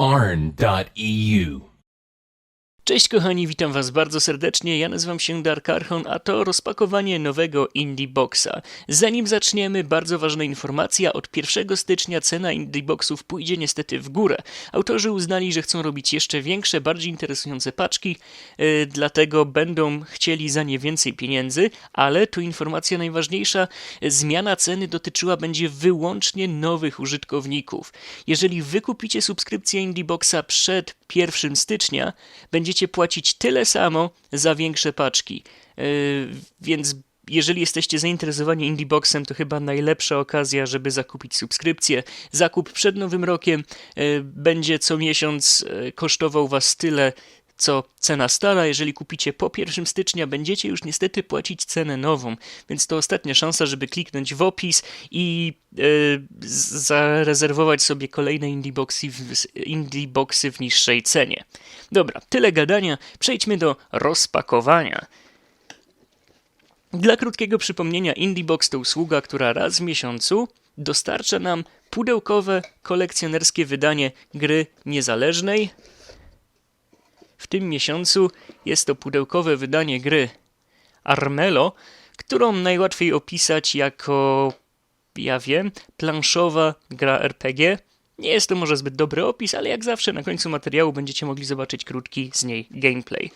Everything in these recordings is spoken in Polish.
arn.eu. Cześć kochani, witam was bardzo serdecznie. Ja nazywam się Dark Archon, a to rozpakowanie nowego Indie Boxa. Zanim zaczniemy, bardzo ważna informacja. Od 1 stycznia cena Indie Boxów pójdzie niestety w górę. Autorzy uznali, że chcą robić jeszcze większe, bardziej interesujące paczki, yy, dlatego będą chcieli za nie więcej pieniędzy, ale tu informacja najważniejsza. Zmiana ceny dotyczyła będzie wyłącznie nowych użytkowników. Jeżeli wykupicie subskrypcję Indie Boxa przed 1 stycznia, będziecie płacić tyle samo za większe paczki. Yy, więc jeżeli jesteście zainteresowani Indieboxem, to chyba najlepsza okazja, żeby zakupić subskrypcję. Zakup przed Nowym Rokiem yy, będzie co miesiąc yy, kosztował Was tyle, co cena stara. Jeżeli kupicie po 1 stycznia, będziecie już niestety płacić cenę nową, więc to ostatnia szansa, żeby kliknąć w opis i yy, zarezerwować sobie kolejne Indieboxy w, Indieboxy w niższej cenie. Dobra, tyle gadania, przejdźmy do rozpakowania. Dla krótkiego przypomnienia, Indiebox to usługa, która raz w miesiącu dostarcza nam pudełkowe, kolekcjonerskie wydanie gry niezależnej, w tym miesiącu jest to pudełkowe wydanie gry Armelo, którą najłatwiej opisać jako, ja wiem, planszowa gra RPG. Nie jest to może zbyt dobry opis, ale jak zawsze na końcu materiału będziecie mogli zobaczyć krótki z niej gameplay.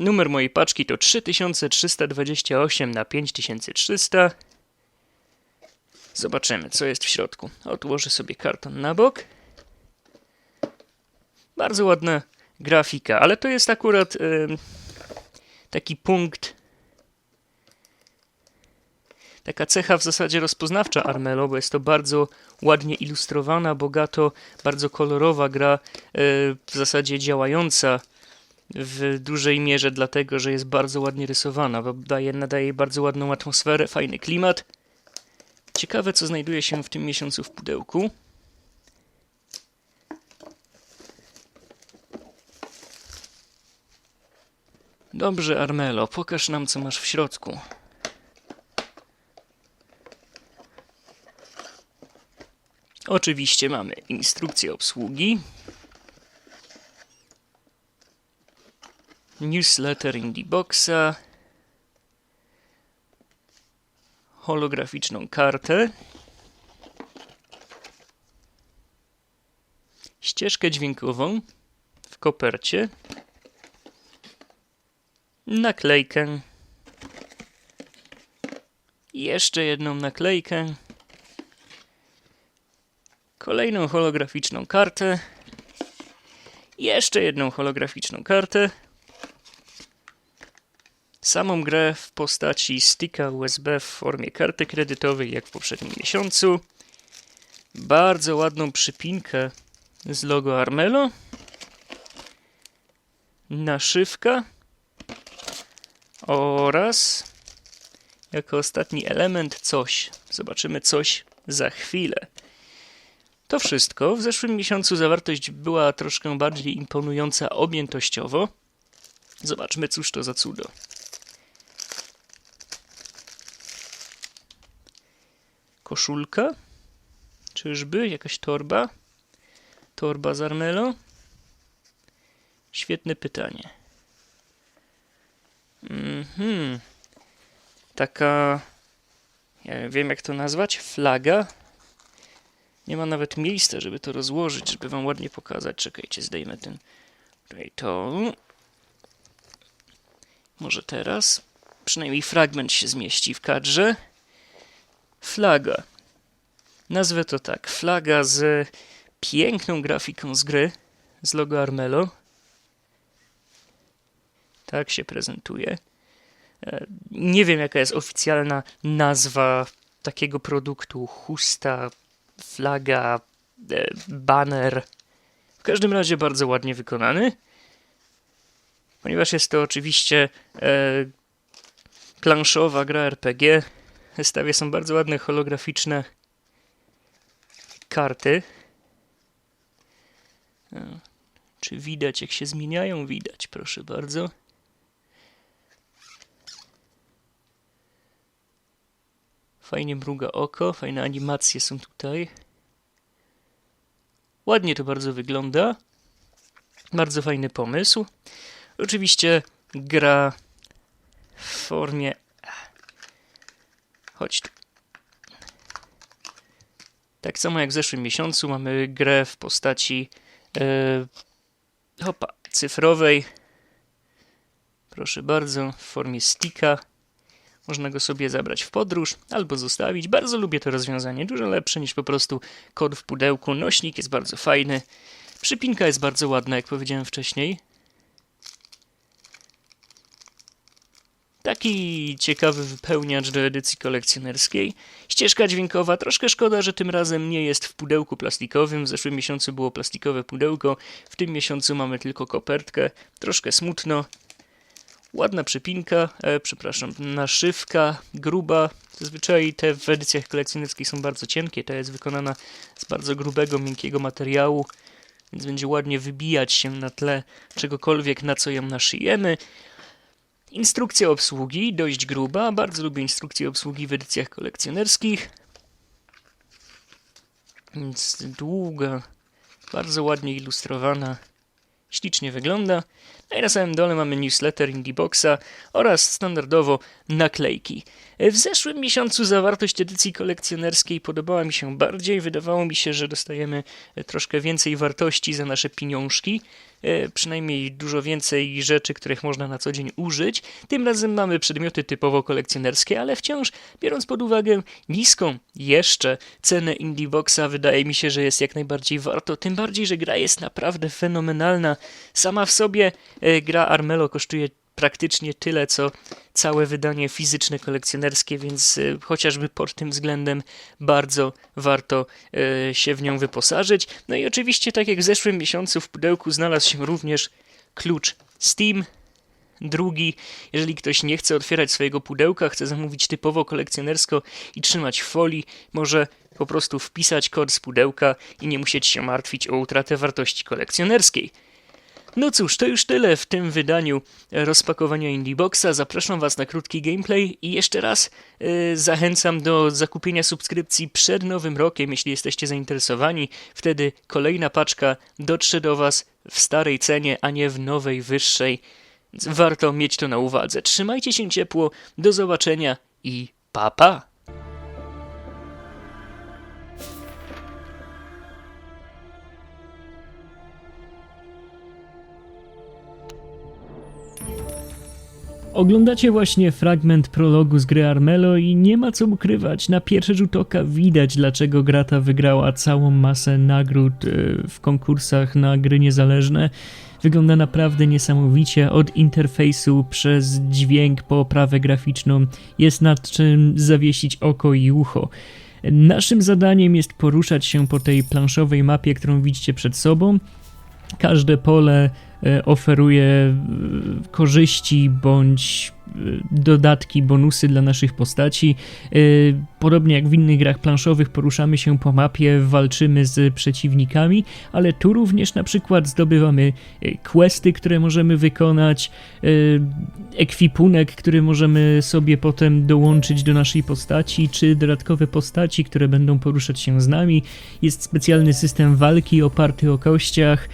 Numer mojej paczki to 3328 na 5300. Zobaczymy, co jest w środku. Odłożę sobie karton na bok. Bardzo ładna grafika, ale to jest akurat y, taki punkt, taka cecha w zasadzie rozpoznawcza Armelo, bo jest to bardzo ładnie ilustrowana, bogato, bardzo kolorowa gra, y, w zasadzie działająca w dużej mierze dlatego, że jest bardzo ładnie rysowana, bo daje, nadaje bardzo ładną atmosferę, fajny klimat. Ciekawe, co znajduje się w tym miesiącu w pudełku. Dobrze, Armelo, pokaż nam, co masz w środku. Oczywiście mamy instrukcję obsługi, newsletter Indieboxa, holograficzną kartę, ścieżkę dźwiękową w kopercie, naklejkę, jeszcze jedną naklejkę, kolejną holograficzną kartę, jeszcze jedną holograficzną kartę, samą grę w postaci sticka USB w formie karty kredytowej, jak w poprzednim miesiącu, bardzo ładną przypinkę z logo Armelo, naszywka, oraz jako ostatni element coś. Zobaczymy coś za chwilę. To wszystko. W zeszłym miesiącu zawartość była troszkę bardziej imponująca objętościowo. Zobaczmy, cóż to za cudo. Koszulka? Czyżby? Jakaś torba? Torba z Armelo? Świetne pytanie. Mhm. Taka. Ja wiem, jak to nazwać. Flaga. Nie ma nawet miejsca, żeby to rozłożyć, żeby wam ładnie pokazać. Czekajcie, zdejmę ten. Tutaj to. Może teraz. Przynajmniej fragment się zmieści w kadrze. Flaga. Nazwę to tak. Flaga z piękną grafiką z gry. Z logo Armelo. Tak się prezentuje. E, nie wiem, jaka jest oficjalna nazwa takiego produktu. Chusta, flaga, e, banner. W każdym razie bardzo ładnie wykonany. Ponieważ jest to oczywiście e, planszowa gra RPG. W zestawie są bardzo ładne holograficzne karty. Czy widać, jak się zmieniają? Widać, proszę bardzo. Fajnie mruga oko, fajne animacje są tutaj. Ładnie to bardzo wygląda. Bardzo fajny pomysł. Oczywiście gra w formie. Chodź tu. Tak samo jak w zeszłym miesiącu mamy grę w postaci e, hopa, cyfrowej. Proszę bardzo, w formie sticka. Można go sobie zabrać w podróż albo zostawić. Bardzo lubię to rozwiązanie, dużo lepsze niż po prostu kod w pudełku. Nośnik jest bardzo fajny. Przypinka jest bardzo ładna, jak powiedziałem wcześniej. Taki ciekawy wypełniacz do edycji kolekcjonerskiej. Ścieżka dźwiękowa, troszkę szkoda, że tym razem nie jest w pudełku plastikowym. W zeszłym miesiącu było plastikowe pudełko, w tym miesiącu mamy tylko kopertkę. Troszkę smutno. Ładna przypinka, e, przepraszam, naszywka gruba. Zazwyczaj te w edycjach kolekcjonerskich są bardzo cienkie. Ta jest wykonana z bardzo grubego, miękkiego materiału, więc będzie ładnie wybijać się na tle czegokolwiek, na co ją naszyjemy. Instrukcja obsługi, dość gruba. Bardzo lubię instrukcję obsługi w edycjach kolekcjonerskich. Więc długa, bardzo ładnie ilustrowana, ślicznie wygląda. No i na samym dole mamy newsletter Indieboxa oraz standardowo naklejki. W zeszłym miesiącu zawartość edycji kolekcjonerskiej podobała mi się bardziej. Wydawało mi się, że dostajemy troszkę więcej wartości za nasze pieniążki. E, przynajmniej dużo więcej rzeczy, których można na co dzień użyć. Tym razem mamy przedmioty typowo kolekcjonerskie, ale wciąż, biorąc pod uwagę niską jeszcze cenę Indieboxa, wydaje mi się, że jest jak najbardziej warto. Tym bardziej, że gra jest naprawdę fenomenalna. Sama w sobie gra Armelo kosztuje praktycznie tyle, co całe wydanie fizyczne kolekcjonerskie, więc y, chociażby pod tym względem bardzo warto y, się w nią wyposażyć. No i oczywiście, tak jak w zeszłym miesiącu, w pudełku znalazł się również klucz Steam. Drugi, jeżeli ktoś nie chce otwierać swojego pudełka, chce zamówić typowo kolekcjonersko i trzymać w folii, może po prostu wpisać kod z pudełka i nie musieć się martwić o utratę wartości kolekcjonerskiej. No cóż, to już tyle w tym wydaniu rozpakowania Indieboxa. Zapraszam Was na krótki gameplay i jeszcze raz yy, zachęcam do zakupienia subskrypcji przed nowym rokiem, jeśli jesteście zainteresowani. Wtedy kolejna paczka dotrze do Was w starej cenie, a nie w nowej, wyższej. Warto mieć to na uwadze. Trzymajcie się ciepło, do zobaczenia i pa pa! Oglądacie właśnie fragment prologu z gry Armelo i nie ma co ukrywać, na pierwszy rzut oka widać dlaczego gra ta wygrała całą masę nagród e, w konkursach na gry niezależne. Wygląda naprawdę niesamowicie, od interfejsu przez dźwięk po oprawę graficzną jest nad czym zawiesić oko i ucho. Naszym zadaniem jest poruszać się po tej planszowej mapie, którą widzicie przed sobą. Każde pole oferuje e, korzyści bądź Y, dodatki, bonusy dla naszych postaci. Podobnie jak w innych grach planszowych, poruszamy się po mapie, walczymy z przeciwnikami, ale tu również na przykład zdobywamy y, questy, które możemy wykonać, ekwipunek, który możemy sobie potem dołączyć do naszej postaci, czy dodatkowe postaci, które będą poruszać się z nami. Jest specjalny system walki oparty o kościach,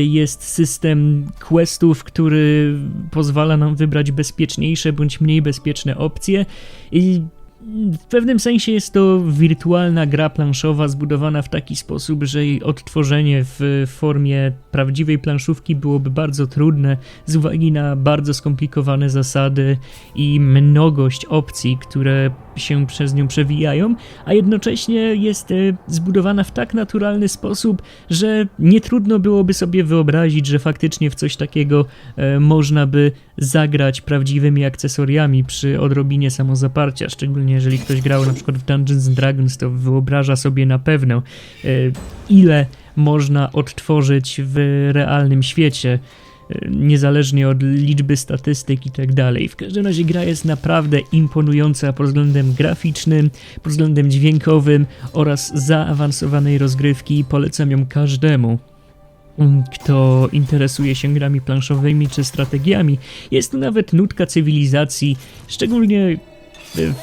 jest system questów, który pozwala nam wybrać bezpiecznie bezpieczniejsze bądź mniej bezpieczne opcje i w pewnym sensie jest to wirtualna gra planszowa zbudowana w taki sposób, że jej odtworzenie w formie prawdziwej planszówki byłoby bardzo trudne z uwagi na bardzo skomplikowane zasady i mnogość opcji, które się przez nią przewijają, a jednocześnie jest e, zbudowana w tak naturalny sposób, że nie trudno byłoby sobie wyobrazić, że faktycznie w coś takiego e, można by zagrać prawdziwymi akcesoriami przy odrobinie samozaparcia, szczególnie jeżeli ktoś grał na przykład w Dungeons Dragons, to wyobraża sobie na pewno e, ile można odtworzyć w realnym świecie niezależnie od liczby statystyk i tak dalej. W każdym razie gra jest naprawdę imponująca pod względem graficznym, pod względem dźwiękowym oraz zaawansowanej rozgrywki. Polecam ją każdemu kto interesuje się grami planszowymi czy strategiami. Jest tu nawet nutka cywilizacji, szczególnie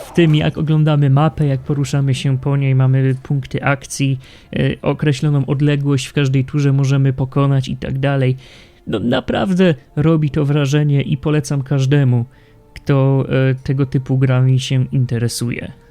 w tym, jak oglądamy mapę, jak poruszamy się po niej, mamy punkty akcji, e, określoną odległość w każdej turze możemy pokonać i tak dalej. No naprawdę robi to wrażenie i polecam każdemu, kto e, tego typu grami się interesuje.